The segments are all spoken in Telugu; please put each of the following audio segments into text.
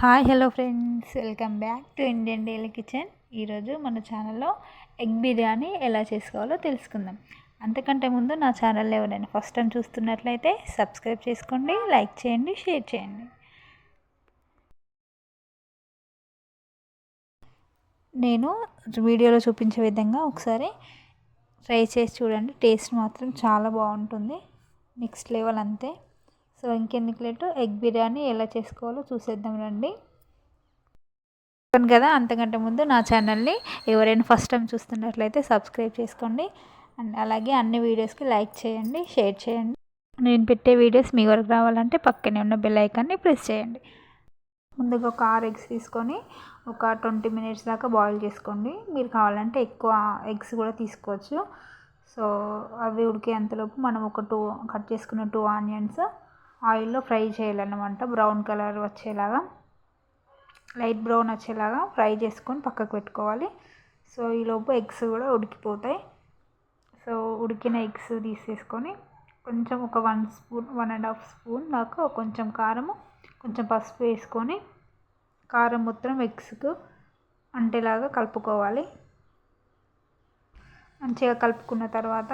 Hi hello friends. Welcome back to Indian daily kitchen. ఈరోజు మన ఛానల్లో ఎగ్ బిర్యానీ ఎలా చేసుకోవాలో తెలుసుకుందాం. అంతకంటే ముందు నా ఛానల్ ఎవరైనా ఫస్ట్ టైం చూస్తున్నట్లయితే సబ్స్క్రైబ్ చేసుకోండి లైక్ చేయండి షేర్ చేయండి. నేను వీడియోలో చూపించే విధంగా ఒకసారి ట్రై చేసి చూడండి. టేస్ట్ మాత్రం చాలా బాగుంటుంది. నెక్స్ట్ లెవెల్ అంతే. సో ఇంకెందుకు లేటు? ఎగ్ బిర్యానీ ఎలా చేసుకోవాలో చూసేద్దాం రండి. కదా అంతకంటే ముందు నా ఛానల్ని ఎవరైనా ఫస్ట్ టైం చూస్తున్నట్లయితే సబ్స్క్రైబ్ చేసుకోండి. అండ్ అలాగే అన్ని వీడియోస్కి లైక్ చేయండి షేర్ చేయండి. నేను పెట్టే వీడియోస్ మీ వరకు రావాలంటే పక్కనే ఉన్న బెల్ ఐకాన్ని ప్రెస్ చేయండి. ముందుగా ఒక ఆరు ఎగ్స్ తీసుకొని ఒక ట్వంటీ మినిట్స్ దాకా బాయిల్ చేసుకోండి. మీరు కావాలంటే ఎక్కువ ఎగ్స్ కూడా తీసుకోవచ్చు. సో అవి ఉడికే అంతలోపు మనం ఒక టూ కట్ చేసుకున్న టూ ఆనియన్స్ ఆయిల్లో ఫ్రై చేయాలన్నమాట. బ్రౌన్ కలర్ వచ్చేలాగా లైట్ బ్రౌన్ వచ్చేలాగా ఫ్రై చేసుకొని పక్కకు పెట్టుకోవాలి. సో ఈలోపు ఎగ్స్ కూడా ఉడికిపోతాయి. సో ఉడికిన ఎగ్స్ తీసేసుకొని కొంచెం ఒక one spoon one and half spoon దాకా కొంచెం కారము కొంచెం పసుపు వేసుకొని కారం మొత్తం ఎగ్స్కు అంటేలాగా కలుపుకోవాలి. మంచిగా కలుపుకున్న తర్వాత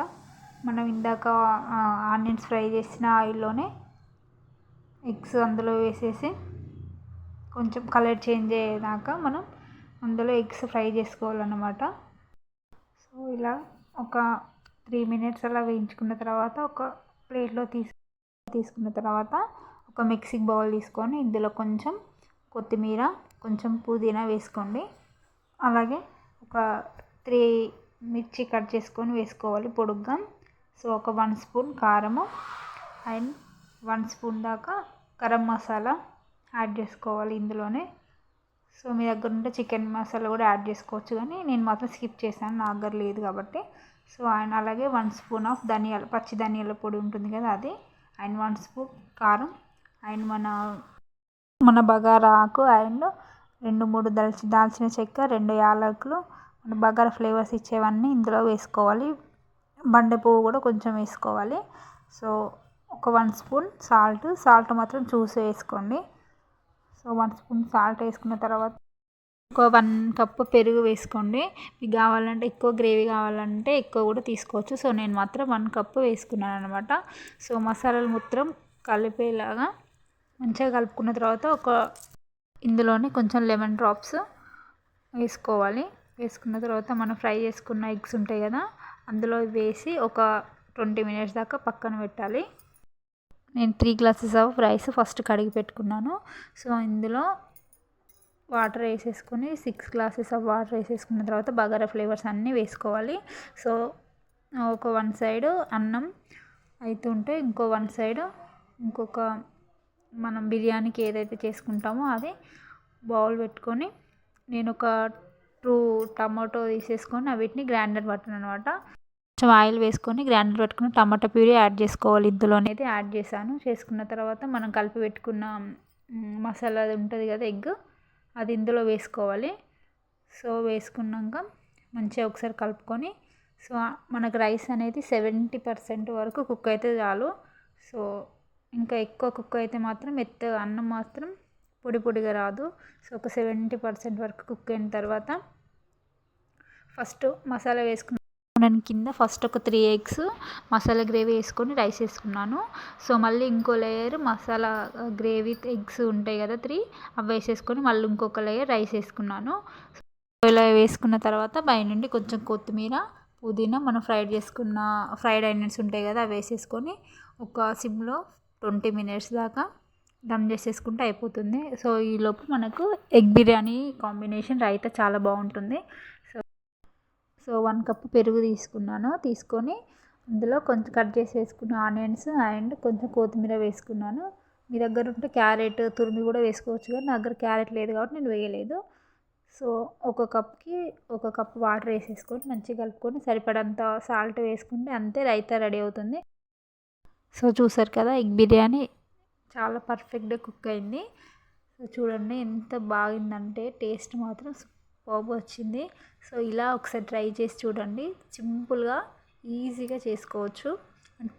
మనం ఇందాక ఆనియన్స్ ఫ్రై చేసిన ఆయిల్లోనే ఎగ్స్ అందులో వేసేసి కొంచెం కలర్ చేంజ్ అయ్యేదాకా మనం అందులో ఎగ్స్ ఫ్రై చేసుకోవాలన్నమాట. సో ఇలా ఒక త్రీ మినిట్స్ అలా వేయించుకున్న తర్వాత ఒక ప్లేట్లో తీసు తీసుకున్న తర్వాత ఒక మిక్సింగ్ బౌల్ తీసుకొని ఇందులో కొంచెం కొత్తిమీర కొంచెం పుదీనా వేసుకోండి. అలాగే ఒక త్రీ మిర్చి కట్ చేసుకొని వేసుకోవాలి పొడుగ్గా. సో ఒక వన్ స్పూన్ కారము అండ్ వన్ స్పూన్ దాకా గరం మసాలా యాడ్ చేసుకోవాలి ఇందులోనే. సో మీ దగ్గర ఉంటే చికెన్ మసాలా కూడా యాడ్ చేసుకోవచ్చు కానీ నేను మాత్రం స్కిప్ చేశాను నా దగ్గర లేదు కాబట్టి. సో అండ్ అలాగే వన్ స్పూన్ ఆఫ్ ధనియాల పచ్చి ధనియాల పొడి ఉంటుంది కదా అది అండ్ వన్ స్పూన్ కారం అండ్ మన మన బగారా ఆకు అండ్ రెండు మూడు దాల్చి దాల్చిన చెక్క రెండు యాలకులు మన బగారా ఫ్లేవర్స్ ఇచ్చేవన్నీ ఇందులో వేసుకోవాలి. బండె పువ్వు కూడా కొంచెం వేసుకోవాలి. సో ఒక వన్ స్పూన్ సాల్ట్. సాల్ట్ మాత్రం చూసి వేసుకోండి సో వన్ స్పూన్ సాల్ట్ వేసుకున్న తర్వాత ఒక వన్ కప్పు పెరుగు వేసుకోండి. మీకు కావాలంటే ఎక్కువ గ్రేవీ కావాలంటే ఎక్కువ కూడా తీసుకోవచ్చు. సో నేను మాత్రం వన్ కప్పు వేసుకున్నాను అనమాట సో మసాలాలు మొత్తం కలిపేలాగా మంచిగా కలుపుకున్న తర్వాత ఒక ఇందులోనే కొంచెం లెమన్ డ్రాప్స్ వేసుకోవాలి. వేసుకున్న తర్వాత మనం ఫ్రై చేసుకున్న ఎగ్స్ ఉంటాయి కదా అందులో వేసి ఒక ట్వంటీ మినిట్స్ దాకా పక్కన పెట్టాలి. నేను three glasses of rice first కడిగి పెట్టుకున్నాను. సో ఇందులో వాటర్ వేసేసుకొని సిక్స్ గ్లాసెస్ ఆఫ్ వాటర్ వేసేసుకున్న తర్వాత బగారా ఫ్లేవర్స్ అన్నీ వేసుకోవాలి. సో ఒక వన్ సైడ్ అన్నం అవుతుంటే ఇంకో వన్ సైడ్ ఇంకొక మనం బిర్యానీకి ఏదైతే చేసుకుంటామో అది బౌల్ పెట్టుకొని నేను ఒక టూ టమాటో తీసేసుకొని వీటిని గ్రైండర్ పట్టాను అనమాట కొంచెం ఆయిల్ వేసుకొని గ్రైండర్ పెట్టుకుని టమాటా ప్యూరీ యాడ్ చేసుకోవాలి ఇందులోనైతే యాడ్ చేశాను. చేసుకున్న తర్వాత మనం కలిపి పెట్టుకున్న మసాలా అది ఉంటుంది కదా ఎగ్ అది ఇందులో వేసుకోవాలి. సో వేసుకున్నాక మంచిగా ఒకసారి కలుపుకొని సో మనకు రైస్ అనేది సెవెంటీ పర్సెంట్ వరకు కుక్ అయితే చాలు. సో ఇంకా ఎక్కువ కుక్ అయితే మాత్రం మెత్తగా అన్నం మాత్రం పొడి పొడిగా రాదు. సో ఒక సెవెంటీ పర్సెంట్ వరకు కుక్ అయిన తర్వాత ఫస్ట్ మసాలా వేసుకున్న నేను కింద ఫస్ట్ ఒక త్రీ ఎగ్స్ మసాలా గ్రేవీ వేసుకొని రైస్ వేసుకున్నాను. సో మళ్ళీ ఇంకో లేయర్ మసాలా గ్రేవీ ఎగ్స్ ఉంటాయి కదా త్రీ అవి వేసేసుకొని మళ్ళీ ఇంకొక లేయర్ రైస్ వేసుకున్నాను. ఇలా వేసుకున్న తర్వాత పైనుండి కొంచెం కొత్తిమీర పుదీనా మనం ఫ్రైడ్ చేసుకున్న ఫ్రైడ్ ఆనియన్స్ ఉంటాయి కదా అవి వేసేసుకొని ఒక సిమ్లో ట్వంటీ మినిట్స్ దాకా దమ్ చేసేసుకుంటే అయిపోతుంది. సో ఈలోపు మనకు ఎగ్ బిర్యానీ కాంబినేషన్ రైతా చాలా బాగుంటుంది. సో వన్ కప్ పెరుగు తీసుకున్నాను. తీసుకొని అందులో కొంచెం కట్ చేసి వేసుకున్న ఆనియన్స్ అండ్ కొంచెం కొత్తిమీర వేసుకున్నాను. మీ దగ్గర ఉంటే క్యారెట్ తురిమి కూడా వేసుకోవచ్చు కానీ నా దగ్గర క్యారెట్ లేదు కాబట్టి నేను వేయలేదు. సో ఒక కప్కి ఒక కప్ వాటర్ వేసేసుకొని మంచిగా కలుపుకొని సరిపడంత సాల్ట్ వేసుకుంటే అంతే రైతా రెడీ అవుతుంది. సో చూసారు కదా ఎగ్ బిర్యానీ చాలా పర్ఫెక్ట్గా కుక్ అయింది. సో చూడండి ఎంత బాగుందంటే టేస్ట్ మాత్రం పోపు వచ్చింది. సో ఇలా ఒకసారి ట్రై చేసి చూడండి. సింపుల్గా ఈజీగా చేసుకోవచ్చు.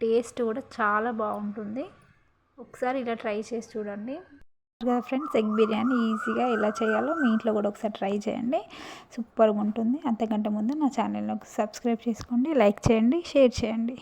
టేస్ట్ కూడా చాలా బాగుంటుంది. ఒకసారి ఇలా ట్రై చేసి చూడండి. కదా ఫ్రెండ్స్ ఎగ్ బిర్యానీ ఈజీగా ఎలా చేయాలో మీ ఇంట్లో కూడా ఒకసారి ట్రై చేయండి. సూపర్గా ఉంటుంది. అంతకంటే ముందు నా ఛానల్ని సబ్స్క్రైబ్ చేసుకోండి లైక్ చేయండి షేర్ చేయండి.